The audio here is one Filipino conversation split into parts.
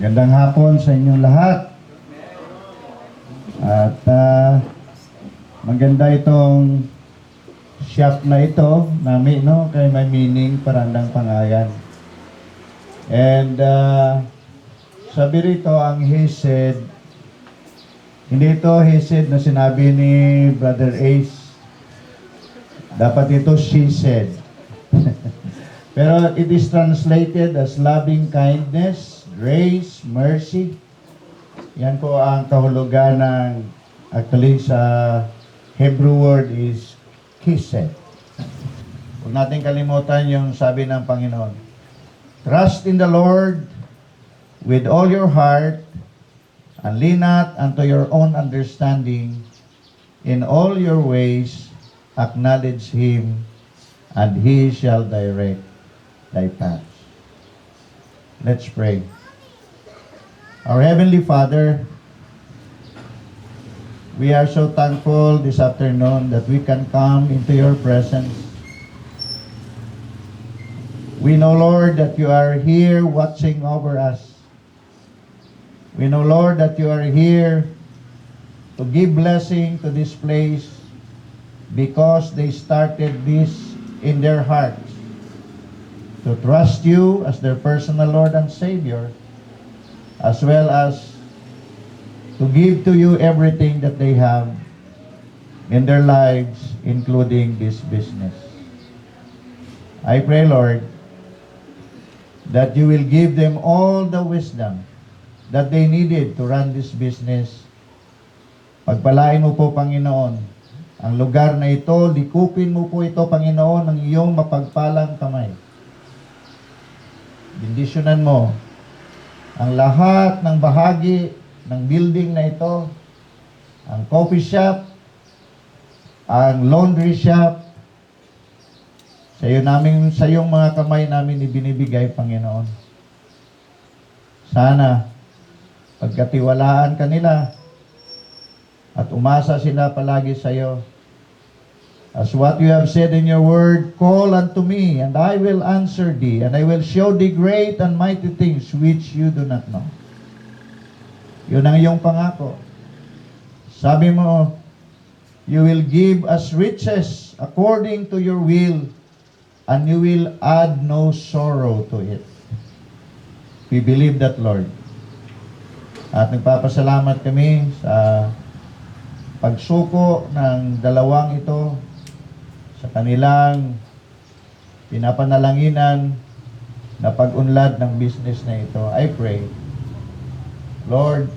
Magandang hapon sa inyong lahat. At ah, maganda itong shop na ito, nami, no? Kay may meaning parandang pangayan. And ah, sabi rito ang he said, hindi ito he said na sinabi ni Brother Ace. Dapat ito she said. Pero it is translated as loving kindness, grace, mercy. Yan po ang kahulugan ng actually sa Hebrew word is kised. Huwag natin kalimutan yung sabi ng Panginoon. Trust in the Lord with all your heart and lean not unto your own understanding. In all your ways acknowledge Him and He shall direct thy paths. Let's pray. Our Heavenly Father, we are so thankful this afternoon that we can come into your presence. We know, Lord, that you are here watching over us. We know, Lord, that you are here to give blessing to this place because they started this in their hearts to trust you as their personal Lord and Savior, as well as to give to you everything that they have in their lives, including this business. I pray, Lord, that you will give them all the wisdom that they needed to run this business. Pagpalain mo po, Panginoon, ang lugar na ito, likupin mo po ito, Panginoon, ng iyong mapagpalang kamay. Bendisyonan mo ang lahat ng bahagi ng building na ito, ang coffee shop, ang laundry shop, sa iyo namin, sa iyong mga kamay namin ibinibigay, Panginoon. Sana, pagkatiwalaan ka nila, at umasa sila palagi sa iyo. As what you have said in your word, call unto me, and I will answer thee, and I will show thee great and mighty things which you do not know. Yun ang iyong pangako. Sabi mo, you will give us riches according to your will, and you will add no sorrow to it. We believe that, Lord. At nagpapasalamat kami sa pagsuko ng dalawang ito kanilang pinapanalanginan na pag-unlad ng business na ito. I pray, Lord,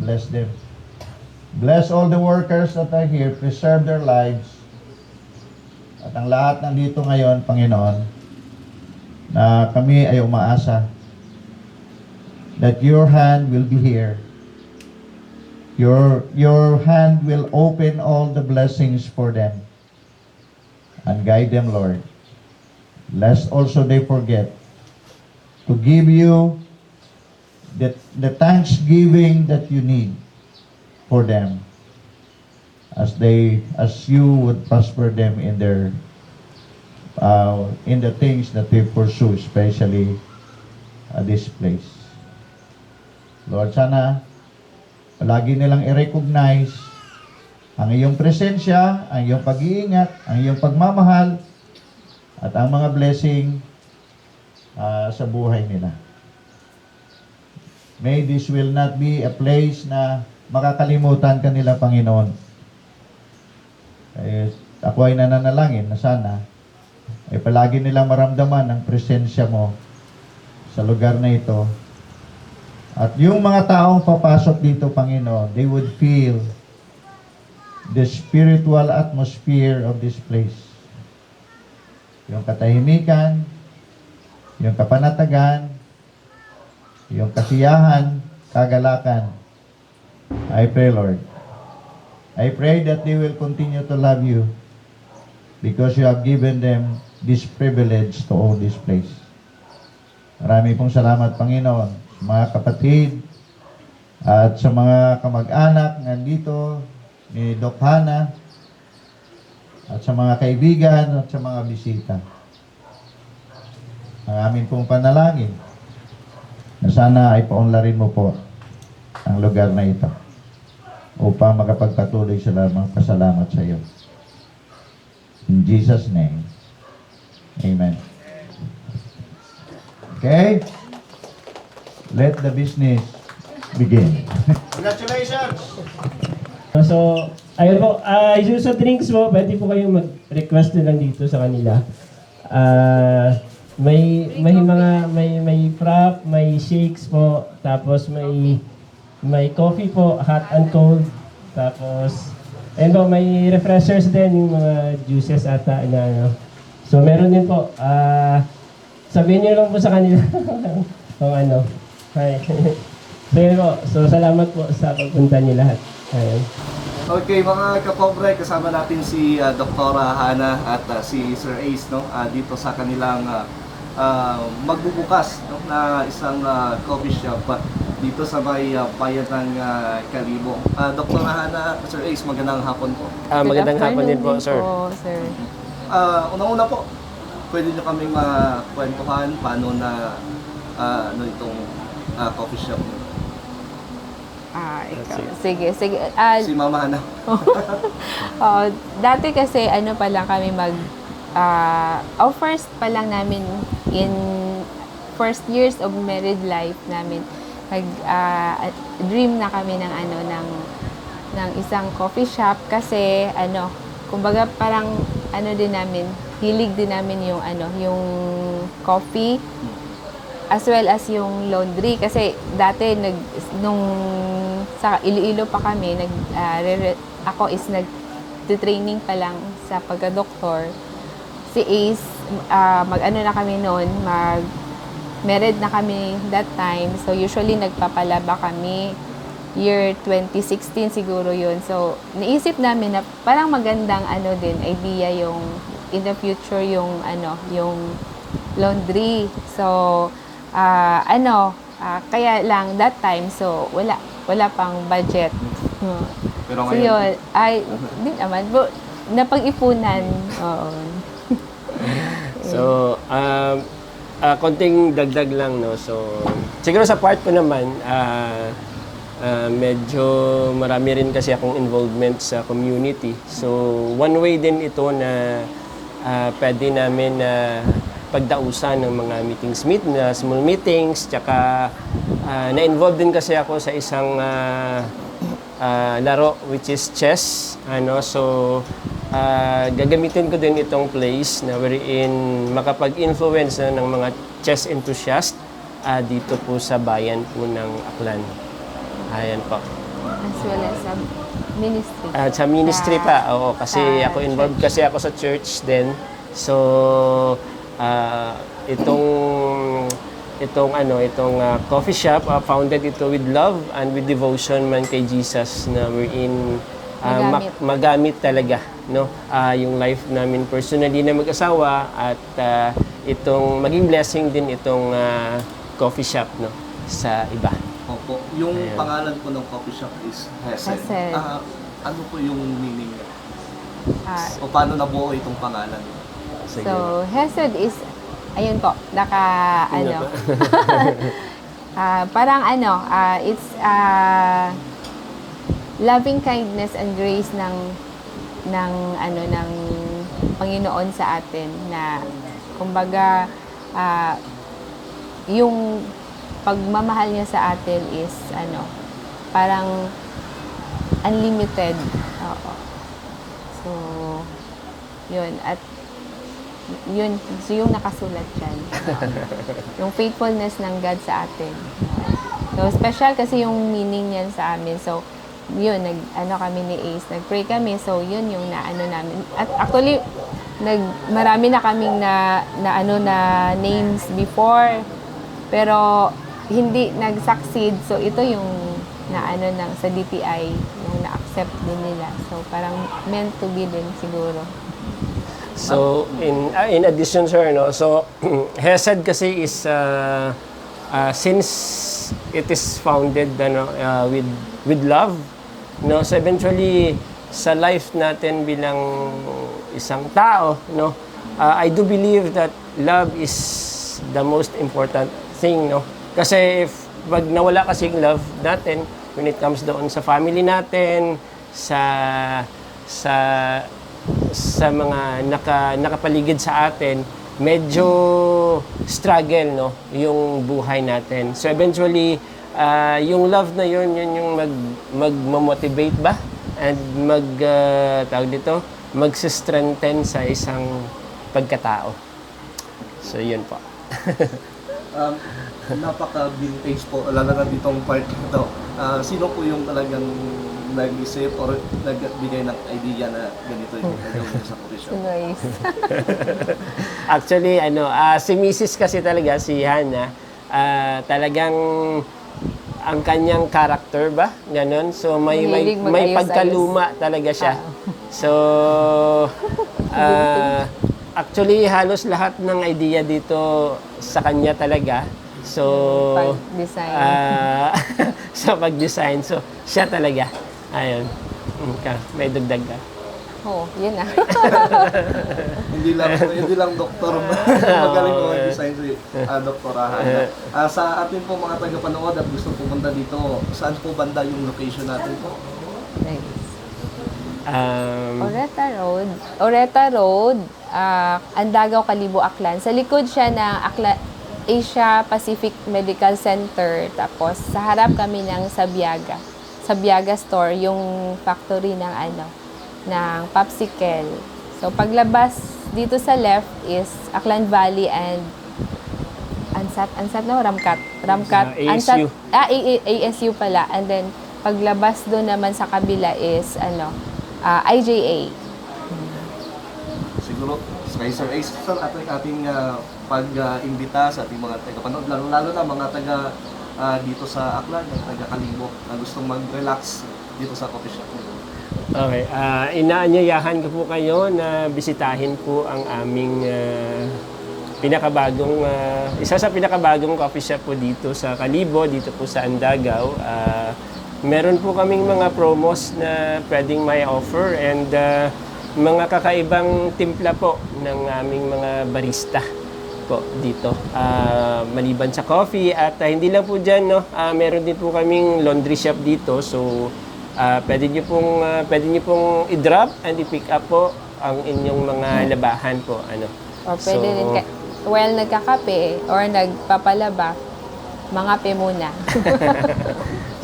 bless them. Bless all the workers that are here, preserve their lives. At ang lahat nandito ngayon, Panginoon, na kami ay umaasa that your hand will be here. Your, your hand will open all the blessings for them and guide them, Lord. Lest also they forget to give you the, the thanksgiving that you need for them as they as you would prosper them in their uh, in the things that they pursue especially uh, this place Lord sana palagi nilang i-recognize ang iyong presensya, ang iyong pag-iingat, ang iyong pagmamahal, at ang mga blessing ah, sa buhay nila. May this will not be a place na makakalimutan kanila, Panginoon. Eh, ako ay nananalangin na sana ay palagi nilang maramdaman ang presensya mo sa lugar na ito. At yung mga taong papasok dito, Panginoon, they would feel the spiritual atmosphere of this place. Yung katahimikan, yung kapanatagan, yung kasiyahan, kagalakan. I pray, Lord. I pray that they will continue to love you because you have given them this privilege to own this place. Marami pong salamat, Panginoon, sa mga kapatid at sa mga kamag-anak nandito, ni Doc Hana at sa mga kaibigan at sa mga bisita. Ang amin pong panalangin na sana ay paunlarin mo po ang lugar na ito upang makapagpatuloy sila magpasalamat sa iyo. In Jesus' name, Amen. Okay? Let the business begin. Congratulations! So, ayun po, ah yung sa drinks po, pwede po kayong mag-request na lang dito sa kanila. Ah, may may mga may may frap, may shakes po, tapos may may coffee po, hot and cold. Tapos ayun po, may refreshers din yung mga juices ata na ano. So meron din po. Ah, sabihin niyo lang po sa kanila kung ano. Hi. so yun po. So salamat po sa pagpunta niyo lahat. Ayun. Okay, mga kapobre, kasama natin si uh, Dr. Hana at uh, si Sir Ace no, uh, dito sa kanilang uh, uh, magbubukas no, na isang uh, coffee shop uh, dito sa may uh, bayan ng uh, Kalibo. Uh, Dr. Hana at Sir Ace, magandang hapon po. Ah, magandang hapon din po, sir. Po, sir. Uh, unang-una po, pwede nyo kaming makwentuhan paano na uh, ano itong uh, coffee shop. Ah, ikaw. Sige, sige. Ah, Si Mama Hana. oo, dati kasi ano pa lang kami mag ah, oh, first pa lang namin in first years of married life namin nag ah, dream na kami ng ano ng ng isang coffee shop kasi ano kumbaga parang ano din namin hilig din namin yung ano yung coffee as well as yung laundry. Kasi dati nag nung sa Iloilo pa kami nag ah, re- ako is nag training pa lang sa pagka-doktor. Si Ace ah, mag-ano na kami noon mag married na kami that time. So usually nagpapalaba kami year 2016 siguro yun. So naisip namin na parang magandang ano din idea yung in the future yung ano yung laundry. So ah, ano ah, kaya lang that time so wala wala pang budget Hmm. Pero so ngayon, yun ay di naman bu- napag-ipunan oo So, um, ah, konting dagdag lang, no? So, siguro sa part ko naman, ah, ah, medyo marami rin kasi akong involvement sa community. So, one way din ito na ah, pwede namin na pagdausan ng mga meetings, meet, na small meetings, tsaka ah, na-involve din kasi ako sa isang ah, ah, laro which is chess ano. So ah, gagamitin ko din itong place na wherein makapag-influence na ng mga chess enthusiast ah, dito po sa bayan po ng Aklan. Ayan po. As well as sa ministry. At sa ministry pa oo kasi ako involved kasi ako sa church din. So ah, itong itong ano itong ah, coffee shop ah, founded ito with love and with devotion man kay Jesus na wherein ah, mak- magamit talaga no Ah, yung life namin personally na mag-asawa at ah, itong maging blessing din itong ah, coffee shop no sa iba Opo, yung Ayan. pangalan po ng coffee shop is Hesed. Hesed. Ah, ano po yung meaning? Ah, O paano nabuo itong pangalan? Sige. So, Hesed is, ayun po, naka, ano, ah, parang ano, ah, it's ah, loving kindness and grace ng, ng, ano, ng Panginoon sa atin na, kumbaga, ah, yung pagmamahal niya sa atin is, ano, parang unlimited. Oo. So, yun. At yun, so yung nakasulat dyan. yung faithfulness ng God sa atin. So, special kasi yung meaning niyan sa amin. So, yun, nag, ano kami ni Ace, nag-pray kami. So, yun yung naano namin. At actually, nag, marami na kaming na, na ano na names before. Pero, hindi nag-succeed. So, ito yung na ano ng sa DTI yung na-accept din nila. So, parang meant to be din siguro. So in ah, in addition sir no so HESED kasi is uh, uh, since it is founded ano uh, with with love no so eventually sa life natin bilang isang tao no uh, I do believe that love is the most important thing no. Kasi if pag nawala kasi yung love natin, when it comes doon sa family natin, sa sa sa mga naka, nakapaligid sa atin, medyo struggle no yung buhay natin. So eventually ah, yung love na yun yun yung mag magmo-motivate ba and mag ah, tawag dito magsistrengthen sa isang pagkatao. So yun po. Um, napaka-vintage po, lalo na ditong part na to. Ah, sino po yung talagang nag-isip or nagbigay ng idea na ganito yung gagawin sa coffee shop? Guys. Actually, ano, ah, si Mrs. kasi talaga, si Hannah, ah, talagang ang kanyang character ba? Ganon. So may may, Mahilig may mag-ayos-ayos. pagkaluma talaga siya. So ah, actually halos lahat ng idea dito sa kanya talaga. So Pag-design. ah, sa pag-design. So siya talaga. Ayun. Okay. May dagdag ka. Oo, yun na. hindi lang hindi lang doktor magaling po mag-design si uh, Dr. Hana. Ah, sa atin po mga tagapanood at gusto pumunta dito, saan po banda yung location natin po? Nice. Um, Oreta Road. Oreta Road, ah, Andagaw, Kalibo, Aklan. Sa likod siya ng Akla, Asia Pacific Medical Center. Tapos sa harap kami ng Sabiaga. Sabiaga store, yung factory ng ano, ng Popsicle. So paglabas dito sa left is Aklan Valley and Ansat, Ansat no, Ramkat. Ramkat, Sa ASU. Ansat, ah, A- A- ASU pala. And then, paglabas doon naman sa kabila is, ano, ah, IJA. Siguro kay Sir Ace, sir, ating, ating ah, pag-imbita sa ating mga tagapanood, lalo, lalo na mga taga ah, dito sa Aklan, yung taga Kalibo, na gustong mag-relax dito sa coffee shop. Okay, ah inaanyayahan ko po kayo na bisitahin po ang aming ah, pinakabagong, ah, isa sa pinakabagong coffee shop po dito sa Kalibo, dito po sa Andagaw. Ah, meron po kaming mga promos na pwedeng may offer and ah, mga kakaibang timpla po ng aming mga barista po dito. Ah, maliban sa coffee at ah, hindi lang po dyan, no, ah, meron din po kaming laundry shop dito. So, ah, pwede niyo pong, ah, pwede niyo pong i-drop and i-pick up po ang inyong mga labahan po. Ano. Or pwede So, ka- while nagkakape or nagpapalaba, mangape muna.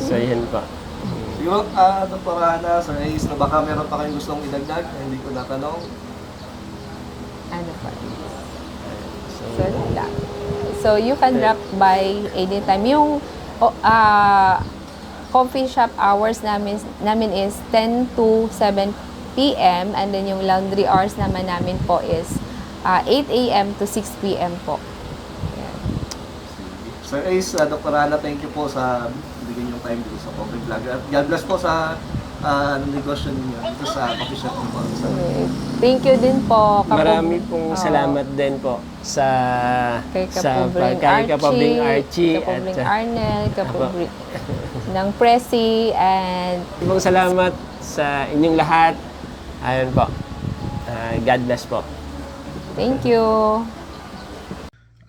So, yun po. Siguro, uh, Dr. Hana, Sir Ace, na baka meron pa kayong gustong idagdag na hindi ko natanong. ano pa. So, So, la- so you can drop by anytime. Yung ah, coffee shop hours namin, namin is 10 to 7 p.m. And then yung laundry hours naman namin po is ah, 8 a.m. to 6 p.m. po. Yan. Sir Ace, uh, Dr. Hana, thank you po sa bigyan yung time dito sa public vlog. At God bless po sa uh, negosyo ninyo dito sa coffee shop niyo po. Sa, Thank you din po. Kapag- Marami pong Oo. salamat din po sa kay sa Kapobring kay Kapobring Archie, Archie Kapobring at Arnel, Kapobring ng Presi, and Ibang salamat sa inyong lahat. Ayun po. Ah, God bless po. thank you.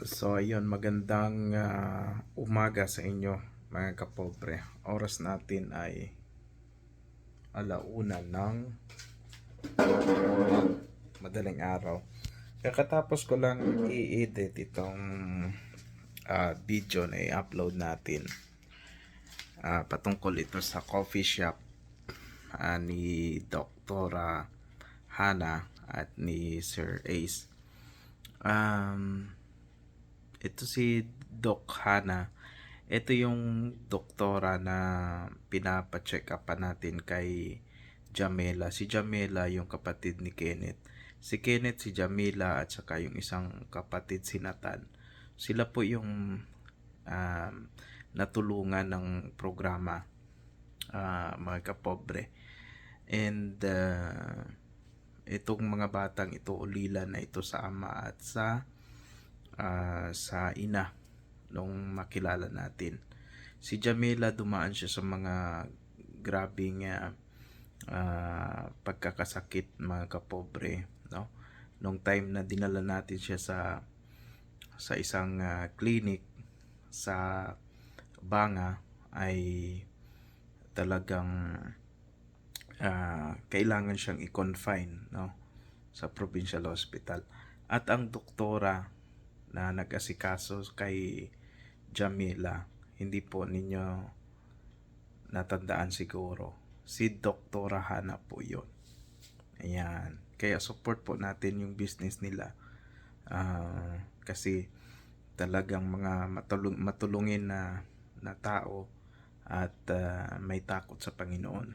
So ayun, magandang ah, umaga sa inyo mga kapobre. Oras natin ay alauna ng madaling araw. Kakatapos ko lang i-edit itong ah, video na i-upload natin. Ah, patungkol ito sa coffee shop ah, ni Dr. Hana at ni Sir Ace. Um, ito si Doc Hana. Ito yung doktora na pinapacheck up natin kay Jamela. Si Jamela yung kapatid ni Kenneth. Si Kenneth, si Jamila at saka yung isang kapatid si Nathan. Sila po yung um, natulungan ng programa ah, mga kapobre. And uh, itong mga batang ito ulila na ito sa ama at sa ah, sa ina nung makilala natin. Si Jamila dumaan siya sa mga grabing ah, ah, pagkakasakit mga kapobre, no? Nung time na dinala natin siya sa sa isang ah, clinic sa banga ay talagang ah, kailangan siyang i-confine no? Sa provincial hospital. At ang doktora na nag-asikaso kay Jamila hindi po ninyo natandaan siguro si Doktora Hana po yon ayan. Kaya support po natin yung business nila. Ah, kasi talagang mga matulung, matulungin na na tao at ah, may takot sa Panginoon.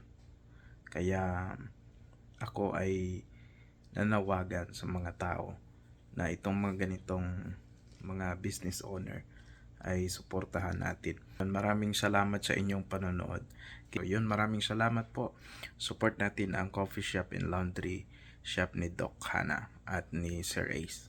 Kaya ako ay nanawagan sa mga tao na itong mga ganitong mga business owner ay suportahan natin. Maraming salamat sa inyong panonood. Yun, maraming salamat po. Support natin ang coffee shop and laundry shop ni Doc Hana at ni Sir Ace.